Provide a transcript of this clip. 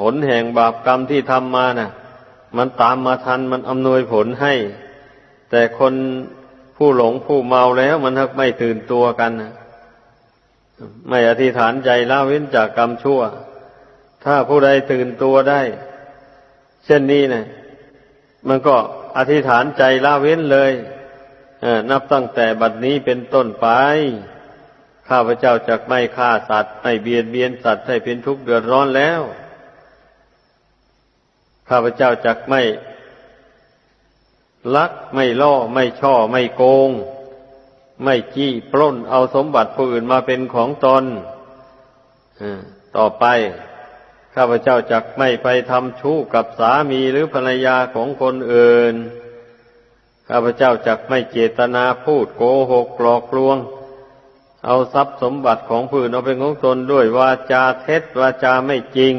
ผลแห่งบาปกรรมที่ทำมาน่ะ มันตามมาทันมันอำนวยผลให้ แต่คนผู้หลงผู้เมาแล้วมันทักไม่ตื่นตัวกันนะไม่อธิษฐานใจละเว้นจากกรรมชั่ว ถ้าผู้ใดตื่นตัวได้ เช่นนี้นะมันก็อธิษฐานใจละเว้นเลยเอนับตั้งแต่บัดนี้เป็นต้นไป ข้าพเจ้าจะไม่ฆ่าสัตว์ไม่เบียดเบียนสัตว์ให้เป็นทุกข์เดือดร้อนแล้ว ข้าพเจ้าจะไม่ลักไม่ล่อไม่ช่อไม่โกง ไม่จี้ปล้นเอาสมบัติผู้อื่นมาเป็นของตนต่อไป ข้าพเจ้าจักไม่ไปทำชู้กับสามีหรือภรรยาของคนอื่น ข้าพเจ้าจักไม่เจตนาพูดโกหกหลอกลวง เอาทรัพย์สมบัติของผู้อื่นเอาเป็นของตนด้วยวาจาเท็จวาจาไม่จริง